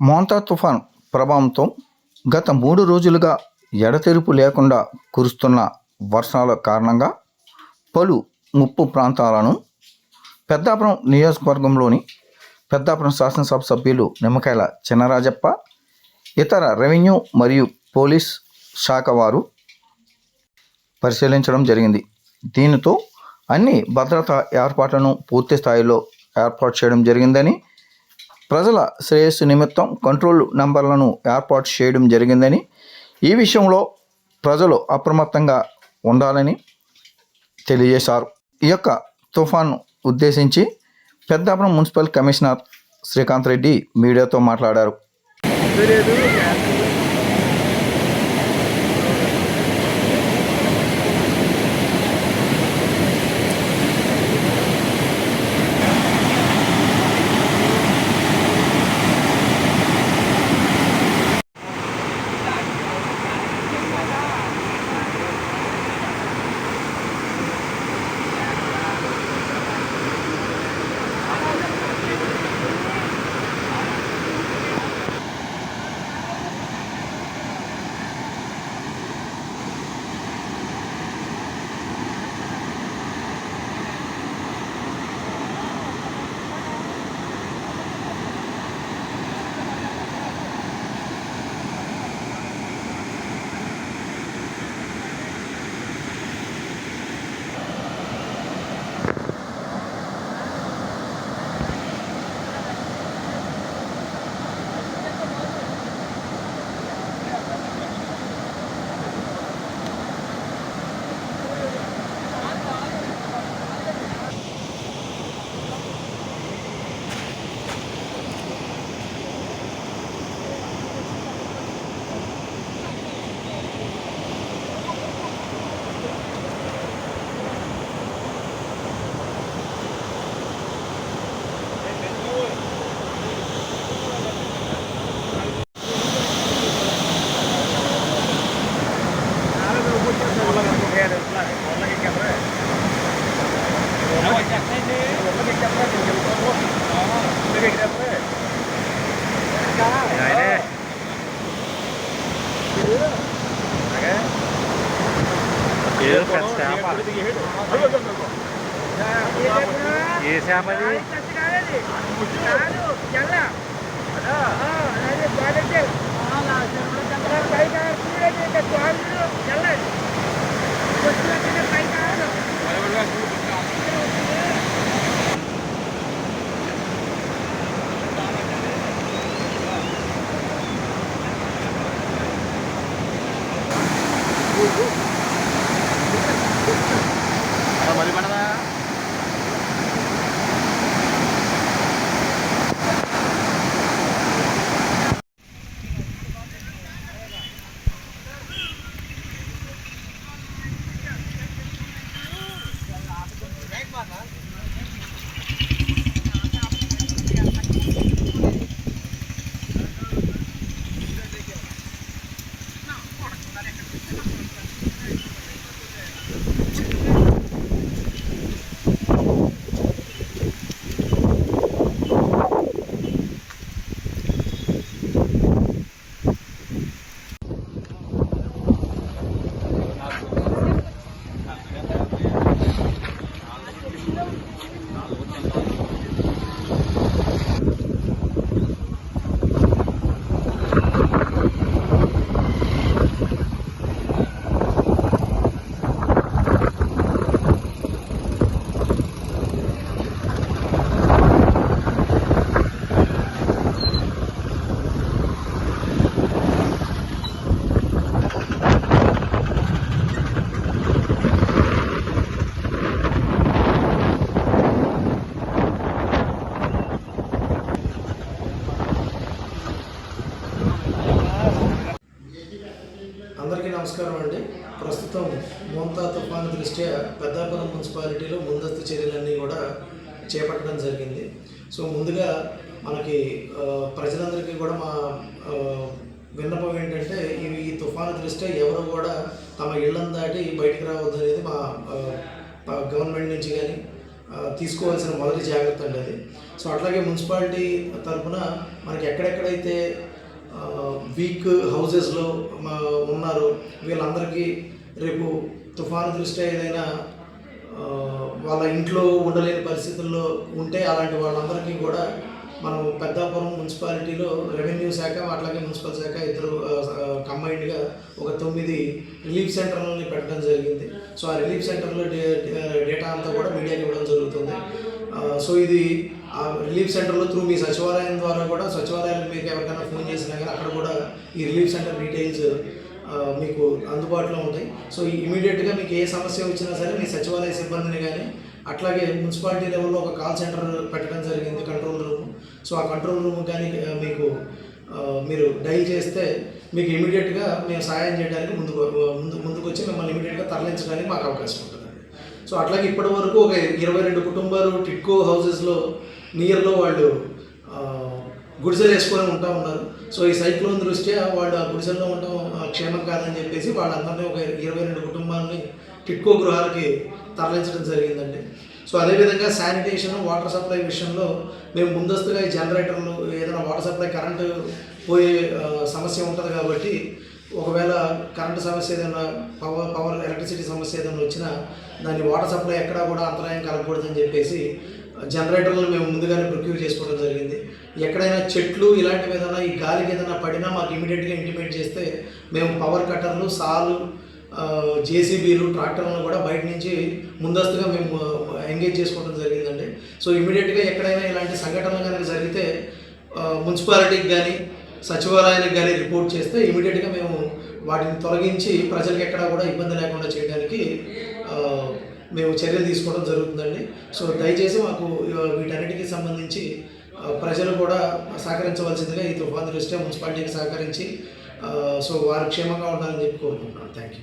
మోంతా తుఫాన్ ప్రభావంతో గత మూడు రోజులుగా ఎడతెరుపు లేకుండా కురుస్తున్న వర్షాల కారణంగా పలు ముప్పు ప్రాంతాలను పెద్దాపురం నియోజకవర్గంలోని పెద్దాపురం శాసనసభ సభ్యులు నిమ్మకాయల చిన్నరాజప్ప ఇతర రెవెన్యూ మరియు పోలీస్ శాఖ వారు పరిశీలించడం జరిగింది. దీనితో అన్ని భద్రతా ఏర్పాట్లను పూర్తి స్థాయిలో ఏర్పాటు చేయడం జరిగిందని ప్రజల శ్రేయస్సు నిమిత్తం కంట్రోల్ నంబర్లను ఏర్పాటు చేయడం జరిగిందని ఈ విషయంలో ప్రజలు అప్రమత్తంగా ఉండాలని తెలియజేశారు. ఈ యొక్క తుఫాను ఉద్దేశించి పెద్దాపురం మున్సిపల్ కమిషనర్ శ్రీకాంత్ రెడ్డి మీడియాతో మాట్లాడారు. ఏ చేప అందరికీ నమస్కారం అండి. ప్రస్తుతం మోంతా తుఫాను దృష్ట్యా పెద్దాపురం మున్సిపాలిటీలో ముందస్తు చర్యలన్నీ కూడా చేపట్టడం జరిగింది. సో ముందుగా మనకి ప్రజలందరికీ కూడా మా విన్నపం ఏంటంటే ఇవి ఈ తుఫాను దృష్ట్యా ఎవరు కూడా తమ ఇళ్ళను దాటి బయటకు రావద్దు అనేది మా గవర్నమెంట్ నుంచి కానీ తీసుకోవాల్సిన మొదటి జాగ్రత్త అండి అది. సో అట్లాగే మున్సిపాలిటీ తరఫున మనకి ఎక్కడెక్కడైతే వీక్ హౌజెస్లో ఉన్నారు. వీళ్ళందరికీ రేపు తుఫాను దృష్ట్యా ఏదైనా వాళ్ళ ఇంట్లో ఉండలేని పరిస్థితుల్లో ఉంటే అలాంటి వాళ్ళందరికీ కూడా మనం పెద్దాపురం మున్సిపాలిటీలో రెవెన్యూ శాఖ అట్లాగే మున్సిపల్ శాఖ ఇద్దరు కంబైన్డ్గా ఒక తొమ్మిది రిలీఫ్ సెంటర్లని పెట్టడం జరిగింది. సో ఆ రిలీఫ్ సెంటర్లో డేటా అంతా కూడా మీడియాకి ఇవ్వడం జరుగుతుంది. సో ఇది ఆ రిలీఫ్ సెంటర్లో త్రూ మీ సచివాలయం ద్వారా కూడా సచివాలయాలు మీకు ఎవరికైనా ఫోన్ చేసినా కానీ అక్కడ కూడా ఈ రిలీఫ్ సెంటర్ డీటెయిల్స్ మీకు అందుబాటులో ఉంటాయి. సో ఇమీడియట్గా మీకు ఏ సమస్య వచ్చినా సరే మీ సచివాలయ సిబ్బందిని కానీ అట్లాగే మున్సిపాలిటీ లెవెల్లో ఒక కాల్ సెంటర్ పెట్టడం జరిగింది కంట్రోల్ రూమ్. సో ఆ కంట్రోల్ రూమ్ కానీ మీకు మీరు డైల్ చేస్తే మీకు ఇమీడియట్గా మేము సహాయం చేయడానికి ముందుకు ముందు ముందుకు వచ్చి మిమ్మల్ని ఇమీడియట్గా తరలించడానికి మాకు అవకాశం ఉంటుంది. సో అట్లాగే ఇప్పటి వరకు ఒక ఇరవై రెండు కుటుంబాలు టిట్కో హౌసెస్లో నియర్లో వాళ్ళు గుడిసెలు వేసుకొని ఉంటా ఉన్నారు. సో ఈ సైక్లోన్ దృష్ట్యా వాళ్ళు ఆ గుడిసెల్లో ఉండడం క్షేమం కాదని చెప్పేసి వాళ్ళందరినీ ఒక ఇరవై రెండు కుటుంబాలని టిట్కో గృహాలకి తరలించడం జరిగిందండి. సో అదేవిధంగా శానిటేషన్ వాటర్ సప్లై విషయంలో మేము ముందస్తుగా ఈ జనరేటర్లు ఏదైనా వాటర్ సప్లై కరెంటు పోయే సమస్య ఉంటుంది కాబట్టి ఒకవేళ కరెంటు సమస్య ఏదైనా పవర్ పవర్ ఎలక్ట్రిసిటీ సమస్య ఏదైనా వచ్చినా దాని వాటర్ సప్లై ఎక్కడా కూడా అంతరాయం కలగకూడదని చెప్పేసి జనరేటర్లను మేము ముందుగానే ప్రొక్యూర్ చేసుకోవడం జరిగింది. ఎక్కడైనా చెట్లు ఇలాంటివి ఏదైనా ఈ గాలికి ఏదైనా పడినా మాకు ఇమీడియట్గా ఇంటిమేట్ చేస్తే మేము పవర్ కట్టర్లు సాలు జేసీబీలు ట్రాక్టర్లను కూడా బయట నుంచి ముందస్తుగా మేము ఎంగేజ్ చేసుకోవడం జరిగిందండి. సో ఇమీడియట్గా ఎక్కడైనా ఇలాంటి సంఘటనలు కనుక జరిగితే మున్సిపాలిటీకి కానీ సచివాలయానికి కానీ రిపోర్ట్ చేస్తే ఇమీడియట్గా మేము వాటిని తొలగించి ప్రజలకు ఎక్కడా కూడా ఇబ్బంది లేకుండా చేయడానికి మేము చర్యలు తీసుకోవడం జరుగుతుందండి. సో దయచేసి మాకు వీటన్నిటికీ సంబంధించి ప్రజలు కూడా సహకరించవలసిందిగా ఈ తుఫాను దృష్ట్యా మున్సిపాలిటీకి సహకరించి సో వారు క్షేమంగా ఉండాలని చెప్పి కోరుకుంటున్నాను. Thank you